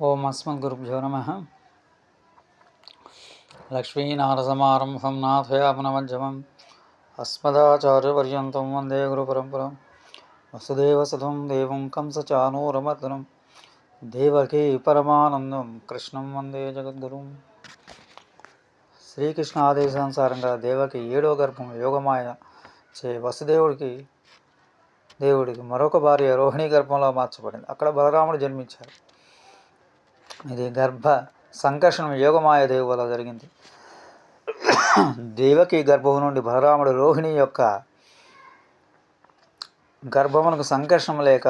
ఓం అస్మద్గురుభ్యో నమ. లక్ష్మీనారసమారంభం నాథయామనమధ్యమం అస్మదాచార్యపర్యంతం వందే గురుపరంపరం. వసుదేవసుధం దేవం కంసచానూరమర్దనం. దేవకీ పరమానందం. కృష్ణం వందే జగద్గురుం. శ్రీకృష్ణ ఆదేశానుసారంగా దేవకి ఏడో గర్భం యోగమాయ చే వసుదేవుడికి దేవుడికి మరొక భార్య రోహిణి గర్భంలో మార్చబడింది. అక్కడ బలరాముడు జన్మించారు. ఇది గర్భ సంకర్షణం యోగమాయ దేవు వల్ల జరిగింది. దేవకి గర్భం నుండి బలరాముడు రోహిణి యొక్క గర్భమునకు సంకర్షణ లేక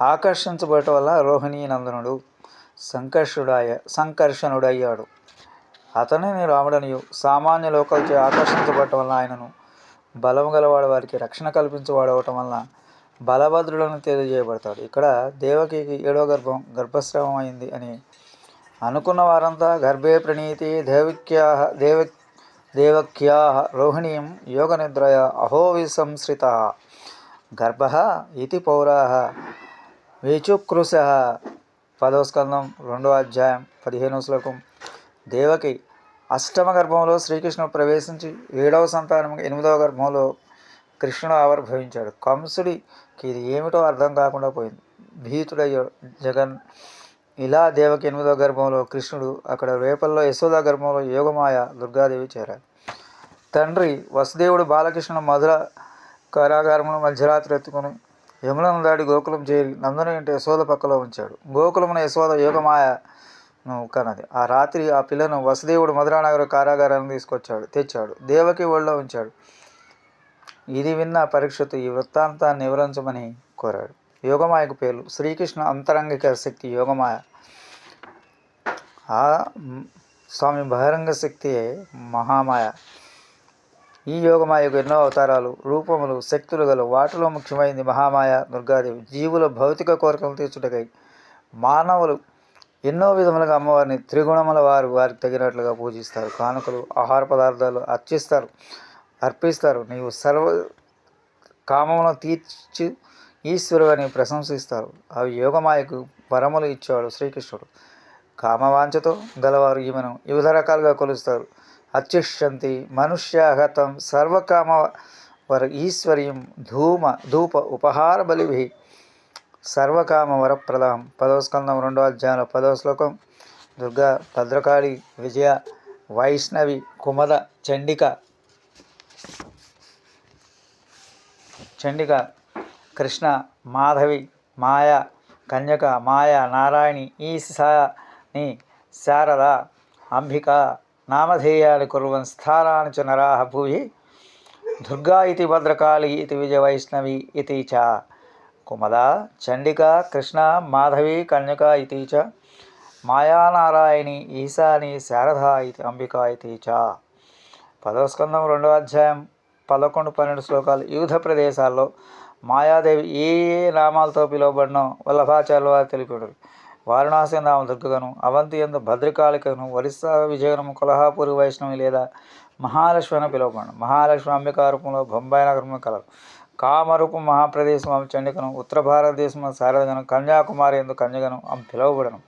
ఆకర్షించబడటం వల్ల రోహిణీ నందనుడు సంకర్షుడాయ సంకర్షణుడయ్యాడు. అతనిని రాముడనియు. సామాన్య లోకలచే ఆకర్షించబడటం వల్ల ఆయనను బలము గలవాడు వారికి రక్షణ కల్పించబడవటం అవటం వల్ల బలభద్రులను తెలియజేయబడతాడు. ఇక్కడ దేవకి ఏడో గర్భం గర్భస్రావం అయింది అని అనుకున్న వారంతా గర్భే ప్రణీతి దేవక్యా దేవ దేవక్యా రోహిణీం యోగనిద్రయ అహో విసంశ్రిత. గర్భ ఇతి పౌరా విచుక్రుశ. పదవ స్కందం రెండో అధ్యాయం పదిహేనవ శ్లోకం. దేవకి అష్టమ గర్భంలో శ్రీకృష్ణుడు ప్రవేశించి ఏడవ సంతానం ఎనిమిదవ గర్భంలో కృష్ణుడు ఆవిర్భవించాడు. కంసుడికి ఇది ఏమిటో అర్థం కాకుండా పోయింది. భీతుడయ్యాడు జగన్ ఇలా దేవకి ఎనిమిదో గర్భంలో కృష్ణుడు అక్కడ రేపల్లో యశోద గర్భంలో యోగమాయ దుర్గాదేవి చేరారు తండ్రి వసుదేవుడు బాలకృష్ణుడు మధుర కారాగారమును మధ్యరాత్రి ఎత్తుకుని యములను దాడి గోకులం చేరి నందుని ఇంటి యశోద పక్కలో ఉంచాడు. గోకులమున యశోద యోగమాయను కన్నది. ఆ రాత్రి ఆ పిల్లను వసుదేవుడు మధురానగర కారాగారాన్ని తీసుకొచ్చాడు తెచ్చాడు దేవకి ఒళ్ళో ఉంచాడు. ఇది విన్న పరీక్షతో ఈ వృత్తాంతాన్ని వివరించమని కోరాడు. యోగమాయకు పేర్లు శ్రీకృష్ణ అంతరంగిక శక్తి యోగమాయ. ఆ స్వామి బహిరంగ శక్తియే మహామాయ. ఈ యోగమాయకు ఎన్నో అవతారాలు రూపములు శక్తులు గల వాటిలో ముఖ్యమైనది మహామాయ దుర్గాదేవి. జీవుల భౌతిక కోరికలు తీర్చుటకై మానవులు ఎన్నో విధములుగా అమ్మవారిని త్రిగుణముల వారు వారికి తగినట్లుగా పూజిస్తారు. కానుకలు ఆహార పదార్థాలు అర్చిస్తారు. అర్పిస్తారు. నీవు సర్వ కామమును తీర్చి ఈశ్వరు అని ప్రశంసిస్తారు. అవి యోగమాయకు వరములు ఇచ్చాడు శ్రీకృష్ణుడు. కామవాంఛతో గలవారు ఈమెను వివిధ రకాలుగా కొలుస్తారు. అత్యుష్యంతి మనుష్యాహతం సర్వకామ వర ఈశ్వర్యం ధూమ ధూప ఉపహార బలిభి సర్వకామ వరప్రదం పదవ స్కందం రెండవ అధ్యాయంలో పదవ శ్లోకం. దుర్గా భద్రకాళి విజయ వైష్ణవి కుమద చండిక చండిక కృష్ణ మాధవి మాయ కన్యక మాయ నారాయణి ఈశాని శారద అంబిక నామధేయాలు కురువన్ స్థానాన్ని చ నరాహ భూయి దుర్గా ఇది భద్రకాళి ఇది విజయ వైష్ణవి ఇది చ. కుమద చండిక కృష్ణ మాధవి కన్యక ఇది చ. మాయానారాయణి ఈశాని శారద ఇది అంబిక ఇది చ. పదవ స్కందం రెండవ అధ్యాయం. పదకొండు పన్నెండు శ్లోకాలు వివిధ ప్రదేశాల్లో మాయాదేవి ఏ ఏ నామాలతో పిలువబడినో వల్లభాచార్యుల వారు తెలిపారు వారణాసి నామ దుర్గను అవంతి ఎందు భద్రకాళికను ఒరిస్సా విజయనము కొల్హాపూరి వైష్ణవి లేదా మహాలక్ష్మి అని పిలువబడి మహాలక్ష్మి అంబికా రూపంలో బొంబాయి నగరంలో కలరు. కామరూపం మహాప్రదేశం ఆమె చండికను ఉత్తర భారతదేశంలో శారదగను కన్యాకుమారి ఎందు కన్యగను ఆమె పిలువబడను.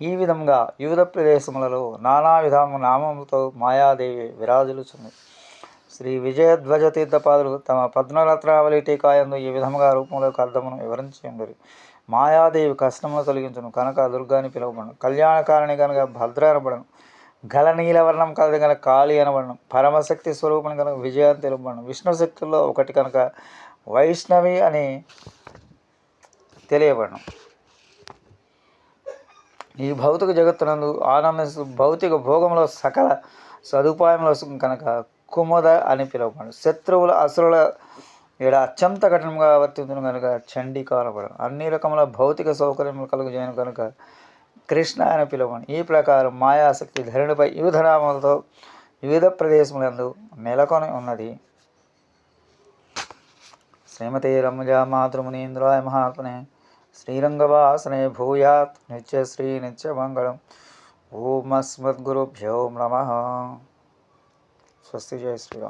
ఈ విధంగా వివిధ ప్రదేశములలో నానా విధము నామములతో మాయాదేవి విరాజులుచుంది శ్రీ విజయధ్వజ తీర్థపాదులు తమ పద్మరత్నావళి టీకాయందు ఈ విధముగా రూపంలో అర్థమును వివరించి ఉండరు మాయాదేవి కష్టమును తొలగించును కనుక దుర్గాని పిలువబడను. కళ్యాణకారిణి కనుక భద్ర అనబడను గల నీలవర్ణం కలది కనుక కాళి అనబడను. పరమశక్తి స్వరూపం కనుక విజయ అని తెలుపబడను. విష్ణు శక్తుల్లో ఒకటి కనుక వైష్ణవి అని తెలియబడను. ఈ భౌతిక జగత్తునందు ఆనందిస్తూ భౌతిక భోగంలో సకల సదుపాయంలో కనుక కుముద అని పిలువబడు. శత్రువుల అసురుల ఈడ అత్యంత కఠినంగా వర్తించును కనుక చండీ కాలపడం అన్ని రకముల భౌతిక సౌకర్యములు కలుగజేయను కనుక కృష్ణ అని పిలువబడు. ఈ ప్రకారం మాయాశక్తి ధరణిపై వివిధ నామాలతో వివిధ ప్రదేశములందు నెలకొని ఉన్నది. శ్రీమతి రమజా మాతృమునీంద్రాయ మహాత్మనే శ్రీరంగవాసనే భూయాత్ నిత్యశ్రీ నిత్యమంగళం ఓం అస్మద్గురుభ్యో నమ. స్వస్తి జయ శ్రీరామ్.